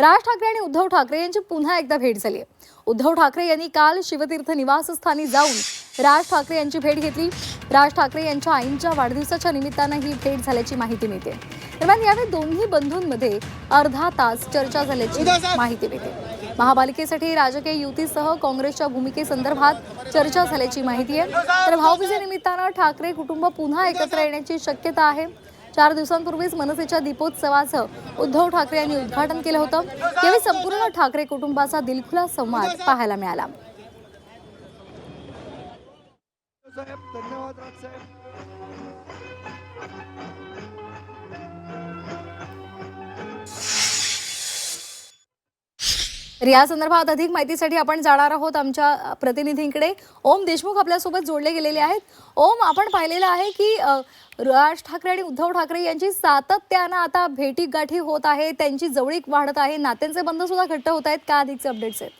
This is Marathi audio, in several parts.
राज ठाकरे आणि उद्धव ठाकरे यांची पुन्हा एकदा भेट झाली आहे. उद्धव ठाकरे यांनी काल शिवतीर्थ निवासस्थानी जाऊन राज ठाकरे यांची भेट घेतली. राज ठाकरे यांच्या आईंच्या वाढदिवसाच्या निमित्तानं ही भेट झाल्याची माहिती मिळते. दरम्यान यावेळी दोन्ही बंधूंमध्ये अर्धा तास चर्चा झाल्याची माहिती मिळते. महापालिकेसाठी राजकीय युतीसह काँग्रेसच्या भूमिकेसंदर्भात चर्चा झाल्याची माहिती आहे. तर भाऊबीजेनिमित्तानं ठाकरे कुटुंब पुन्हा एकत्र येण्याची शक्यता आहे. चार दिवसांपूर्वीच मनसेच्या दीपोत्सवाचं उद्धव ठाकरे यांनी उद्घाटन केलं होतं. यावेळी संपूर्ण ठाकरे कुटुंबाचा दिलखुला संवाद पाहायला मिळाला. साहेब धन्यवाद तर या संदर्भात अधिक माहितीसाठी आपण जाणार आहोत आमच्या प्रतिनिधींकडे. ओम देशमुख आपल्यासोबत जोडले गेलेले आहेत. ओम आपण पाहिलेलं आहे की राज ठाकरे आणि उद्धव ठाकरे यांची सातत्यानं आता भेटी गाठी होत आहे. त्यांची जवळीक वाढत आहे. नात्यांचे बंध सुद्धा घट्ट होत आहेत. का अधिकचे अपडेट्स आहेत?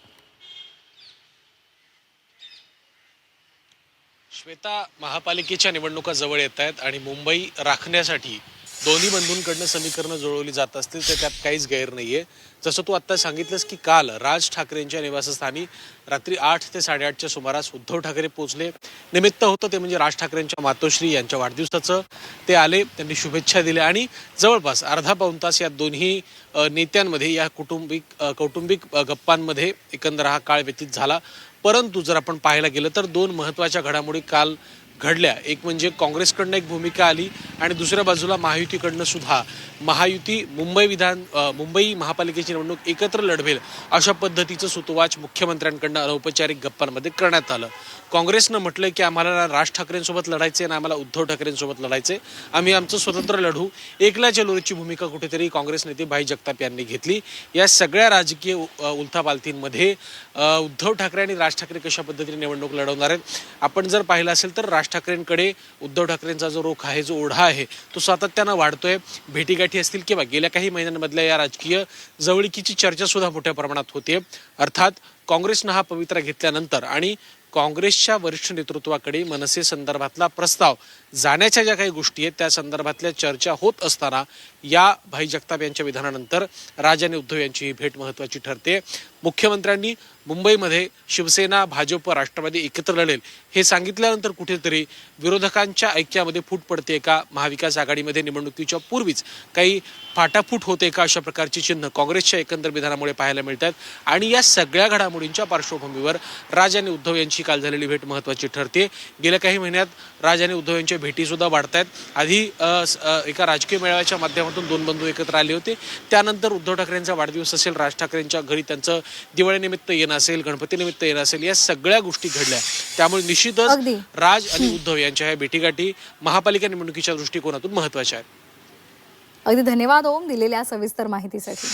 श्वेता महापालिकेच्या निवडणुका जवळ येत आहेत आणि मुंबई राखण्यासाठी दोन्ही बंधूंकडनं समीकरणं जुळवली जात असतील तर त्यात काहीच गैर नाहीये. जसं तू आता सांगितलंस की काल राज ठाकरेंच्या निवासस्थानी रात्री आठ ते साडेआठच्या सुमारास उद्धव ठाकरे पोहोचले निमित्त होतं ते म्हणजे राज ठाकरेंच्या मातोश्री यांच्या वाढदिवसाचं. ते आले त्यांनी शुभेच्छा दिल्या आणि जवळपास अर्धा पाऊण तास या दोन्ही नेत्यांमध्ये या कुटुंबिक कौटुंबिक गप्पांमध्ये एकंदर हा काळ व्यतीत झाला. परंतु जर आपण पाहायला गेलं तर दोन महत्त्वाच्या घडामोडी काल घडल्या. एक म्हणजे काँग्रेसकडनं एक भूमिका आली आणि दुसऱ्या बाजूला महायुतीकडनं सुद्धा. महायुती मुंबई विधान मुंबई महापालिकेची निवडणूक एकत्र लढवेल अशा पद्धतीचं सुतोवाच मुख्यमंत्र्यांकडनं अनौपचारिक गप्पांमध्ये करण्यात आलं. काँग्रेसनं म्हटलं की आम्हाला राज ठाकरेंसोबत लढायचे ना आम्हाला उद्धव ठाकरेंसोबत लढायचे आम्ही आमचं स्वतंत्र लढू. एकल्या चलोरीची भूमिका कुठेतरी काँग्रेस नेते भाई जगताप यांनी घेतली. या सगळ्या राजकीय उ- उलथापालथींमध्ये उद्धव ठाकरे आणि राज ठाकरे कशा पद्धतीने निवडणूक लढवणार आहेत? आपण जर पाहिलं असेल तर राज ठाकरेंकडे उद्धव ठाकरेंचा जो रोख आहे जो ओढा आहे तो सातत्यानं वाढतोय. भेटीगाठी असतील किंवा गेल्या काही महिन्यांमधल्या या राजकीय जवळकीची चर्चा सुद्धा मोठ्या प्रमाणात होते अर्थात काँग्रेसनं हा पवित्रा घेतल्यानंतर आणि काँग्रेसच्या वरिष्ठ नेतृत्वाकडे मनसे संदर्भातला प्रस्ताव जाण्याच्या ज्या काही गोष्टी आहेत त्या संदर्भातल्या चर्चा होत असताना या भाई जगताप यांच्या विधानानंतर राज आणि उद्धव यांची ही भेट महत्वाची ठरते. मुख्यमंत्र्यांनी मुंबईमध्ये शिवसेना भाजप राष्ट्रवादी एकत्र लढेल हे सांगितल्यानंतर कुठेतरी विरोधकांच्या ऐक्यामध्ये फूट पडते का? महाविकास आघाडीमध्ये निवडणुकीच्या पूर्वीच काही फाटाफूट होते का? अशा प्रकारची चिन्ह काँग्रेसच्या एकंदर विधानामुळे पाहायला मिळतात. आणि या सगळ्या घडामोडींच्या पार्श्वभूमीवर राज आणि उद्धव यांची काल झालेली भेट महत्त्वाची ठरते. गेल्या काही महिन्यात राज आणि उद्धव यांच्या भेटीसुद्धा वाढत आहेत आधी एका राजकीय मेळाव्याच्या माध्यमातून दोन बंधू एकत्र आले होते. त्यानंतर उद्धव ठाकरेंचा वाढदिवस असेल राज ठाकरेंच्या घरी त्यांचं दिवाळीनिमित्त येणं असेल गणपतीनिमित्त येणं असेल या सगळ्या गोष्टी घडल्या. त्यामुळे निश्चितच. राज आणि उद्धव यांच्या ह्या भेटीगाठी महापालिका निवडणुकीच्या दृष्टिकोनातून महत्त्वाच्या आहेत. अगदी धन्यवाद ओम दिलेल्या सविस्तर माहितीसाठी.